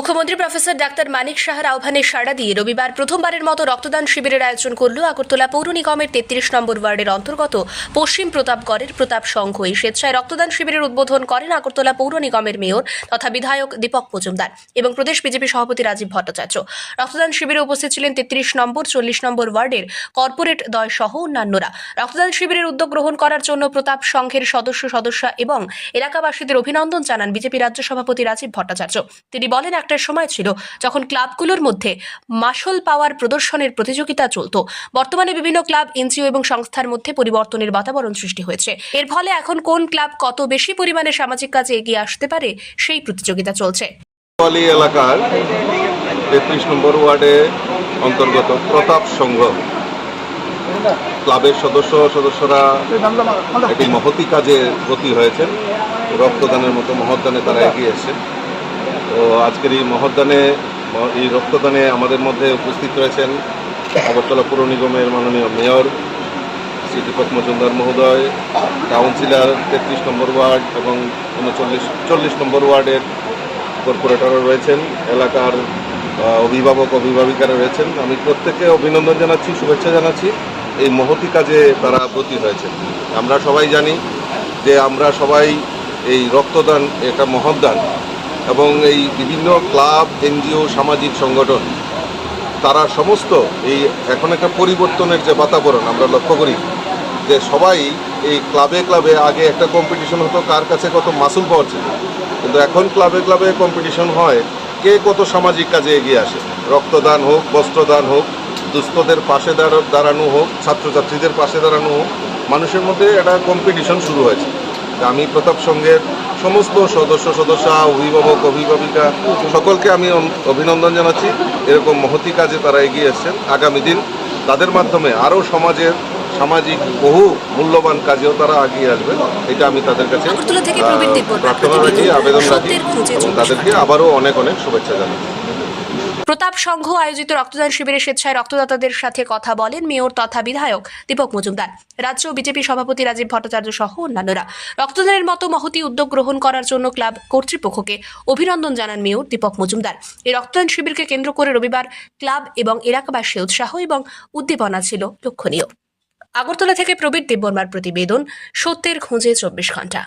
মুখ্যমন্ত্রী professor doctor মানিক সাহার আহ্বানে সাড়া দিয়ে রবিবার প্রথমবারের মতো রক্তদান শিবিরের আয়োজন করল আগরতলা পৌর নিগমের তেত্রিশ নম্বর ওয়ার্ডের অন্তর্গত পশ্চিম প্রতাপগড়ের প্রতাপ সংঘ। এই স্বেচ্ছায় রক্তদান শিবিরের উদ্বোধন করেন আগরতলা পৌর নিগমের মেয়র তথা বিধায়ক দীপক মজুমদার এবং প্রদেশ বিজেপি সভাপতি রাজীব ভট্টাচার্য। রক্তদান শিবিরে উপস্থিত ছিলেন তেত্রিশ নম্বর, চল্লিশ নম্বর ওয়ার্ডের কর্পোরেট দয় সহ অন্যান্যরা। রক্তদান শিবিরের উদ্যোগ গ্রহণ করার জন্য প্রতাপ সংঘের সদস্য সদস্য এবং এলাকাবাসীদের অভিনন্দন জানান বিজেপি রাজ্য সভাপতি রাজীব ভট্টাচার্য। তিনি বলেন একটা সময় ছিল যখন ক্লাবগুলোর মধ্যে মাসল পাওয়ার প্রদর্শনের প্রতিযোগিতা চলত। বর্তমানে বিভিন্ন ক্লাব, এনজিও এবং সংস্থার মধ্যে পরিবর্তনের বাতাবরণ সৃষ্টি হয়েছে। এর ফলে এখন কোন ক্লাব কত বেশি পরিমাণে সামাজিক কাজে এগিয়ে আসতে পারে সেই প্রতিযোগিতা চলছে। এলাকার তেত্রিশ নম্বর ওয়ার্ডে অন্তর্গত প্রতাপ সংঘ ক্লাবের সদস্য সদস্যরা একটি মহতি কাজে ব্রতী হয়েছেন। রক্তদানের মতো মহদানে তারা এগিয়ে তো আজকের এই মহদানে এই রক্তদানে আমাদের মধ্যে উপস্থিত রয়েছেন আগরতলা পৌর নিগমের মাননীয় মেয়র শ্রী দীপক মজুমদার মহোদয়, কাউন্সিলর তেত্রিশ নম্বর ওয়ার্ড এবং উনচল্লিশ, চল্লিশ নম্বর ওয়ার্ডের কর্পোরেটরও রয়েছেন, এলাকার অভিভাবক, অভিভাবিকারা রয়েছেন। আমি প্রত্যেককে অভিনন্দন জানাচ্ছি, শুভেচ্ছা জানাচ্ছি। এই মহতি কাজে তারা ব্রতী হয়েছেন। আমরা সবাই জানি যে আমরা সবাই এই রক্তদান, এটা মহৎদান এবং এই বিভিন্ন ক্লাব, এনজিও, সামাজিক সংগঠন, তারা সমস্ত এই এখন একটা পরিবর্তনের যে বাতাবরণ আমরা লক্ষ্য করি, যে সবাই এই ক্লাবে ক্লাবে আগে একটা কম্পিটিশন হতো কার কাছে কত মাসুল পাওয়ার ছিল। কিন্তু এখন ক্লাবে ক্লাবে কম্পিটিশন হয় কে কত সামাজিক কাজে এগিয়ে আসে। রক্তদান হোক, বস্ত্রদান হোক, দুস্থদের পাশে দাঁড়া- দাঁড়ানো হোক, ছাত্রছাত্রীদের পাশে দাঁড়ানো হোক, মানুষের মধ্যে একটা কম্পিটিশন শুরু হয়েছে। আমি প্রতাপ সংঘের সমস্ত সদস্য, সদস্যা, অভিভাবক, অভিভাবিকা, সকলকে আমি অভিনন্দন জানাচ্ছি। এরকম মহতি কাজে তারা এগিয়ে এসছেন। আগামী দিন তাদের মাধ্যমে আরও সমাজের সামাজিক বহু মূল্যবান কাজেও তারা এগিয়ে আসবে এটা আমি তাদের কাছে প্রার্থনা রাখি আবেদন রাখি এবং তাদেরকে আবারও অনেক অনেক শুভেচ্ছা জানাই। প্রতাপ সংঘ আয়োজিত রক্তদান শিবিরে স্বেচ্ছায় রক্তদাতাদের সাথে কথা বলেন মেয়র তথা বিধায়ক দীপক মজুমদার। রাজ্য বিজেপি সভাপতি রাজীব ভট্টাচার্য সহ অন্যান্যরা। রক্তদানের মতো মহতি উদ্যোগ গ্রহণ করার জন্য ক্লাব কর্তৃপক্ষকে অভিনন্দন জানান মেয়র দীপক মজুমদার। এই রক্তদান শিবিরকে কেন্দ্র করে রবিবার ক্লাব এবং এলাকাবাসী উৎসাহ এবং উদ্দীপনা ছিল লক্ষণীয়। আগরতলা থেকে প্রবীর দেববর্মার প্রতিবেদন সত্যের খোঁজে চব্বিশ ঘণ্টা